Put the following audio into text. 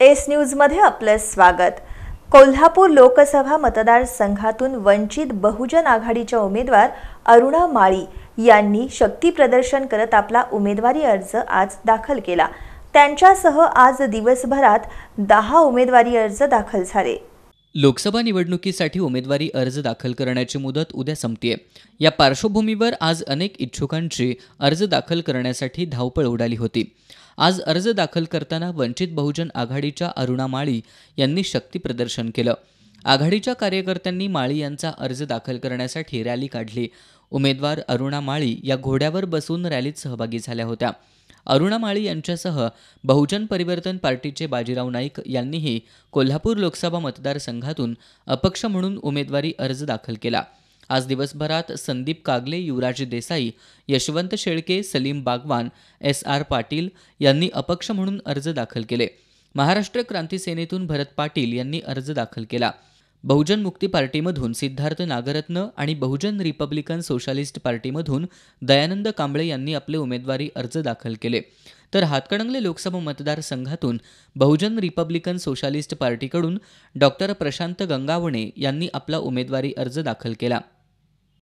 S न्यूजमध्ये आपलं स्वागत. कोल्हापूर लोकसभा मतदारसंघातून वंचित बहुजन आघाडीच्या उमेदवार अरुणा माळी यांनी शक्ती प्रदर्शन करत आपला उमेदवारी अर्ज आज दाखल केला. त्यांच्यासह आज दिवसभरात दहा उमेदवारी अर्ज दाखल झाले. लोकसभा निवडणुकीसाठी उमेदवारी अर्ज दाखल करण्याची मुदत उद्या संपतीये. या पार्श्वभूमीवर आज अनेक इच्छुकांची अर्ज दाखल करण्यासाठी धावपळ उडाली होती. आज अर्ज दाखल करताना वंचित बहुजन आघाडीच्या अरुणा माळी यांनी शक्ती प्रदर्शन केलं. आघाडीच्या कार्यकर्त्यांनी माळी यांचा अर्ज दाखल करण्यासाठी रॅली काढली. उमेदवार अरुणा माळी या घोड्यावर बसून रॅलीत सहभागी झाल्या होत्या. अरुणा माळी यांच्यासह बहुजन परिवर्तन पार्टीचे बाजीराव नाईक यांनीही कोल्हापूर लोकसभा मतदारसंघातून अपक्ष म्हणून उमेदवारी अर्ज दाखल केला. आज दिवसभरात संदीप कागले युवराज देसाई यशवंत शेळके सलीम बागवान एस आर पाटील यांनी अपक्ष म्हणून अर्ज दाखल केले. महाराष्ट्र क्रांती सेनेतून भरत पाटील यांनी अर्ज दाखल केला. बहुजन मुक्ती पार्टीमधून सिद्धार्थ नागरत्न आणि बहुजन रिपब्लिकन सोशालिस्ट पार्टीमधून दयानंद कांबळे यांनी आपले उमेदवारी अर्ज दाखल केले. तर हातकणंगले लोकसभा मतदारसंघातून बहुजन रिपब्लिकन सोशालिस्ट पार्टीकडून डॉक्टर प्रशांत गंगावणे यांनी आपला उमेदवारी अर्ज दाखल केला.